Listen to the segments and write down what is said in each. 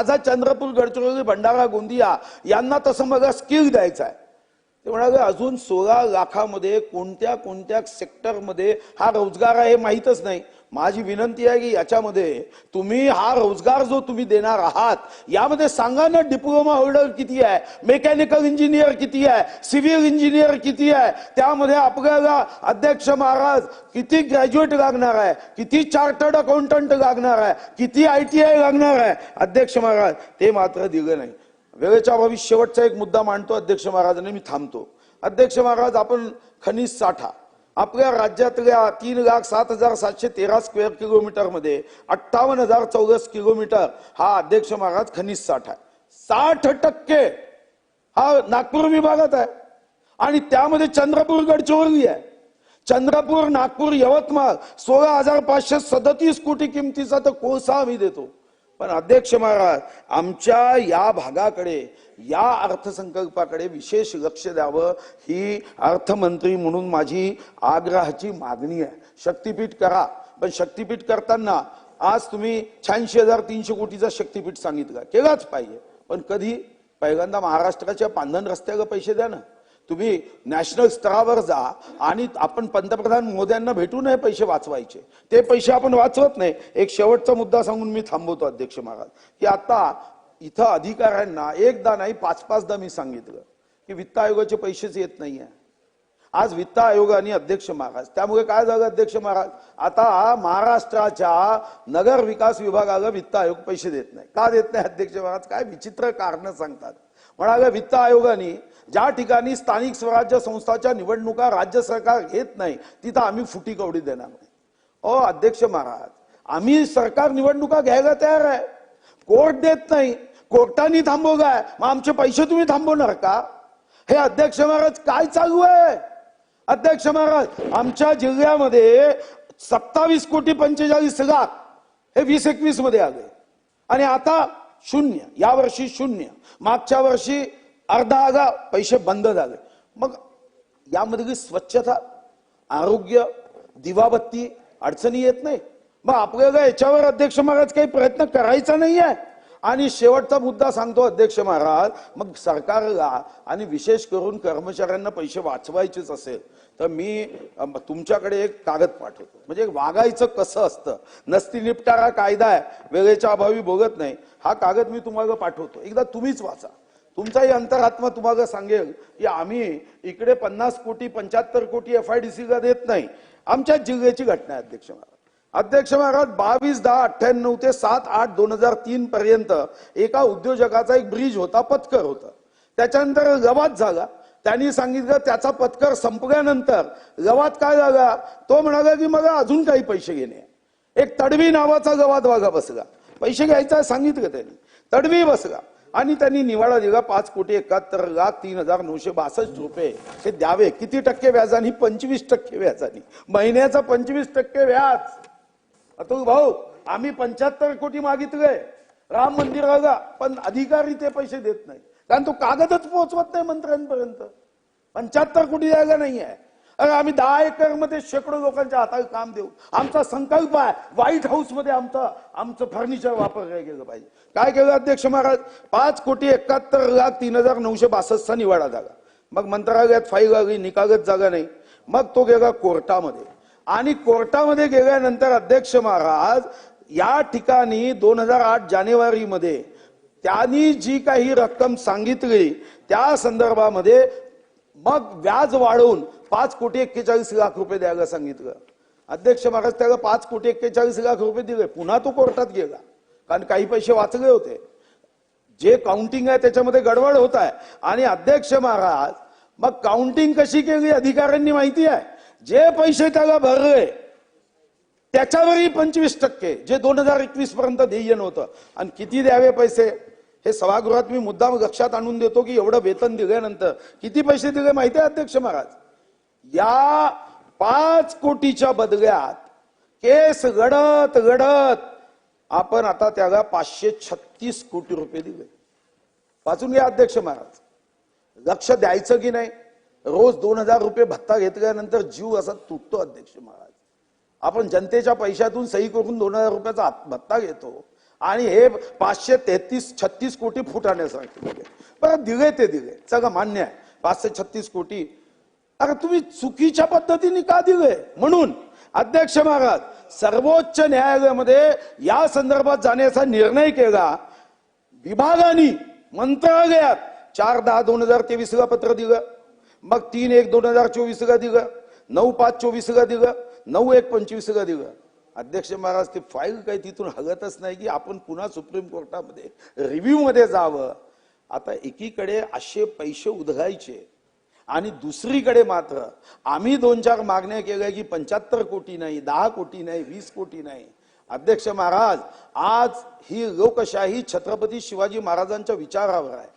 माझा चंद्रपूर गडचिरोली भंडारा गोंदिया यांना तसं मला स्किल द्यायचं आहे. ते म्हणाले अजून सोळा लाखामध्ये कोणत्या कोणत्या सेक्टरमध्ये हा रोजगार आहे हे माहीतच नाही. माझी विनंती आहे की याच्यामध्ये तुम्ही हा रोजगार जो तुम्ही देणार आहात यामध्ये सांगा ना डिप्लोमा होल्डर किती आहे मेकॅनिकल इंजिनियर किती आहे सिव्हिल इंजिनियर किती आहे त्यामध्ये आपल्याला अध्यक्ष महाराज किती ग्रॅज्युएट लागणार आहे किती चार्टर्ड अकाउंटंट लागणार आहे किती आय टी आय लागणार आहे. अध्यक्ष महाराज ते मात्र दिलं नाही. वेळेच्या अभावी शेवटचा एक मुद्दा मांडतो अध्यक्ष महाराजांनी मी थांबतो. अध्यक्ष महाराज आपण खनिज साठा. आपल्या राज्यातल्या तीन लाख सात हजार सातशे तेरा स्क्वेअर किलोमीटरमध्ये अठ्ठावन्न हजार चौरस किलोमीटर हा अध्यक्ष महाराज खनिज साठा आहे. साठ टक्के हा नागपूर विभागात आहे. आणि त्यामध्ये चंद्रपूर गडचिरोली आहे. चंद्रपूर नागपूर यवतमाळ सोळा हजार पाचशे सदतीस कोटी किमतीचा तर कोळसा आम्ही देतो. पण अध्यक्ष महाराज आमच्या या भागाकडे या अर्थसंकल्पाकडे विशेष लक्ष द्यावं ही अर्थमंत्री म्हणून माझी आग्रहाची मागणी आहे. शक्तीपीठ करा पण शक्तीपीठ करताना आज तुम्ही शहाऐंशी हजार तीनशे कोटीचा शक्तीपीठ सांगितलं. केलाच पाहिजे. पण कधी? पहिल्यांदा महाराष्ट्राच्या पांधन रस्त्याला पैसे द्या ना. तुम्ही नॅशनल स्तरावर जा आणि आपण पंतप्रधान मोद्यांना भेटू नये पैसे वाचवायचे. ते पैसे आपण वाचवत नाही. एक शेवटचा मुद्दा सांगून मी थांबवतो अध्यक्ष महाराज की आता इथं अधिकाऱ्यांना एकदा नाही पाच पाचदा मी सांगितलं की वित्त आयोगाचे पैसेच येत नाही आहे आज वित्त आयोग आणि अध्यक्ष महाराज त्यामुळे काय झालं अध्यक्ष महाराज? आता महाराष्ट्राच्या नगर विकास विभागाला वित्त आयोग पैसे देत नाही. का देत नाही अध्यक्ष महाराज? काय विचित्र कारण सांगतात. म्हणाले वित्त आयोगाने ज्या ठिकाणी स्थानिक स्वराज्य संस्थाच्या निवडणुका राज्य सरकार घेत नाही तिथं आम्ही फुटी कवडी देणार नाही. अ अध्यक्ष महाराज आम्ही सरकार निवडणुका घ्यायला तयार आहे. कोर्ट देत नाही. कोर्टाने थांबवलाय. मग आमचे पैसे तुम्ही थांबवणार का? हे अध्यक्ष महाराज काय चालू आहे? अध्यक्ष महाराज आमच्या जिल्ह्यामध्ये सत्तावीस कोटी पंचेचाळीस लाख हे वीस एकवीसमध्ये आले. आणि आता शून्य या वर्षी शून्य. मागच्या वर्षी अर्धा आगा पैसे बंद झाले. मग यामध्ये स्वच्छता आरोग्य दिवाबत्ती अडचणी येत नाही. मग आपल्याला याच्यावर अध्यक्ष महाराज काही प्रयत्न करायचा नाही आहे आणि शेवटचा मुद्दा सांगतो अध्यक्ष महाराज मग सरकारला आणि विशेष करून कर्मचाऱ्यांना पैसे वाचवायचेच असेल तर मी तुमच्याकडे एक कागद पाठवतो. म्हणजे वागायचं कसं असतं? नसती निपटारा कायदा आहे वेळेच्या अभावी बोलत नाही. हा कागद मी तुम्हाला पाठवतो. एकदा तुम्हीच वाचा. तुमचाही अंतरात्मा तुम्हाला सांगेल की आम्ही इकडे पन्नास कोटी पंच्याहत्तर कोटी एफ आय डी सीला देत नाही. आमच्या जिल्ह्याची घटना आहे अध्यक्ष महाराज. अध्यक्ष महाराज बावीस दहा अठ्ठ्याण्णव ते सात आठ दोन हजार तीन पर्यंत एका उद्योजकाचा एक ब्रिज होता पत्कर होता. त्याच्यानंतर गवाद झाला. त्यांनी सांगितलं त्याचा पत्कर संपल्यानंतर गवाद काय झाला? तो म्हणाला की मला अजून काही पैसे घेणे एक तडवी नावाचा गवाद वागा बसला. पैसे घ्यायचा सांगितलं त्यांनी. तडवी बसला. आणि त्यांनी निवाडा दिला पाच कोटी एकाहत्तर लाख तीन हजार नऊशे बासष्ट रुपये. हे द्यावे. किती टक्के व्याजानी? पंचवीस टक्के व्याजानी. महिन्याचा पंचवीस टक्के व्याज. अतुल भाऊ आम्ही पंच्याहत्तर कोटी मागितले राम मंदिराला पण अधिकारी ते पैसे देत नाही कारण तो कागदच पोहोचवत नाही मंत्र्यांपर्यंत. पंच्याहत्तर कोटी द्यायला नाही आहे अरे आम्ही दहा एकरमध्ये शेकडो लोकांच्या हाताला काम देऊ. आमचा संकल्प आहे व्हाईट हाऊसमध्ये आमचं आमचं फर्निचर वापरलं गेलं पाहिजे. काय केलं अध्यक्ष महाराज? पाच कोटी एकाहत्तर लाख तीन हजार नऊशे बासष्टचा निवाडा झाला. मग मंत्रालयात फाईल लागली निकागत जागा नाही. मग तो गेला कोर्टामध्ये. आणि कोर्टामध्ये गेल्यानंतर अध्यक्ष महाराज या ठिकाणी दोन हजार आठ जानेवारीमध्ये त्यांनी जी काही रक्कम सांगितली त्या संदर्भामध्ये मग व्याज वाढवून पाच कोटी एक्केचाळीस लाख रुपये द्यायला सांगितलं. अध्यक्ष महाराज त्याला पाच कोटी एक्केचाळीस लाख रुपये दिले. पुन्हा तो कोर्टात गेला. कारण काही पैसे वाचले होते. जे काउंटिंग आहे त्याच्यामध्ये गडबड होत आहे. आणि अध्यक्ष महाराज मग काउंटिंग कशी केली अधिकाऱ्यांनी माहिती आहे? जे पैसे त्याला भरले त्याच्यावरही पंचवीस टक्के जे दोन हजार एकवीस पर्यंत ध्येय नव्हतं. आणि किती द्यावे पैसे? हे सभागृहात मी मुद्दाम लक्षात आणून देतो की एवढं वेतन दिल्यानंतर किती पैसे दिले माहिती आहे अध्यक्ष महाराज? या पाच कोटीच्या बदल्यात केस घडत घडत आपण आता त्याला पाचशे छत्तीस कोटी रुपये दिले. वाचून घ्या अध्यक्ष महाराज. लक्ष द्यायचं की नाही? रोज दोन हजार रुपये भत्ता घेतल्यानंतर जीव असा तुटतो अध्यक्ष महाराज. आपण जनतेच्या पैशातून सही करून दोन हजार रुपयाचा भत्ता घेतो आणि हे पाचशे तेहतीस छत्तीस कोटी फुटाण्यासारखे दिले. बरं दिले ते दिले. सगळं मान्य आहे. पाचशे छत्तीस कोटी अरे तुम्ही चुकीच्या पद्धतीने का दिले म्हणून अध्यक्ष महाराज सर्वोच्च न्यायालयामध्ये या संदर्भात जाण्याचा निर्णय केला. विभागाने मंत्रालयात चार दहा दोन हजार तेवीस ला पत्र दिलं. मग तीन एक दोन हजार चोवीस ला दिलं. नऊ पाच चोवीस ला दिलं. नऊ एक पंचवीस ला दिलं. अध्यक्ष महाराज ते फाईल काही तिथून हगतच नाही की आपण पुन्हा सुप्रीम कोर्टामध्ये रिव्ह्यू मध्ये जावं. आता एकीकडे असे पैसे उधळायचे आणि दुसरीकडे मात्र आम्ही दोन चार मागण्या केल्या की पंच्याहत्तर कोटी नाही दहा कोटी नाही वीस कोटी नाही. अध्यक्ष महाराज आज ही लोकशाही छत्रपती शिवाजी महाराजांच्या विचारावर आहे.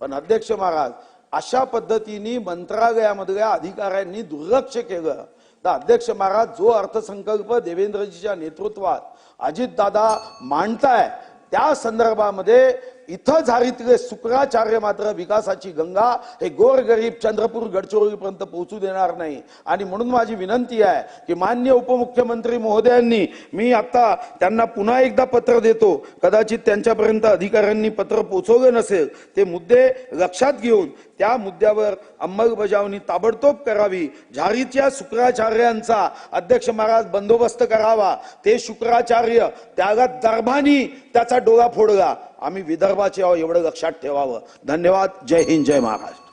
पण अध्यक्ष महाराज अशा पद्धतीने मंत्रालयामधल्या अधिकाऱ्यांनी दुर्लक्ष केलं. तर अध्यक्ष महाराज जो अर्थसंकल्प देवेंद्रजीच्या नेतृत्वात अजितदादा मांडताय त्या संदर्भामध्ये इथं झारीतले शुक्राचार्य मात्र विकासाची गंगा हे गोरगरीब चंद्रपूर गडचिरोलीपर्यंत पोहोचू देणार नाही. आणि म्हणून माझी विनंती आहे की मान्य उपमुख्यमंत्री महोदयांनी मी आता त्यांना पुन्हा एकदा पत्र देतो. कदाचित त्यांच्यापर्यंत अधिकाऱ्यांनी पत्र पोचवलं नसेल ते मुद्दे लक्षात घेऊन त्या मुद्द्यावर अंमलबजावणी ताबडतोब करावी. झारीच्या शुक्राचार्यांचा अध्यक्ष महाराज बंदोबस्त करावा. ते शुक्राचार्य त्याला दर्भानी त्याचा डोळा फोडला. आम्ही विदर्भाचे आहो एवढं लक्षात ठेवावं. धन्यवाद. जय हिंद जय महाराज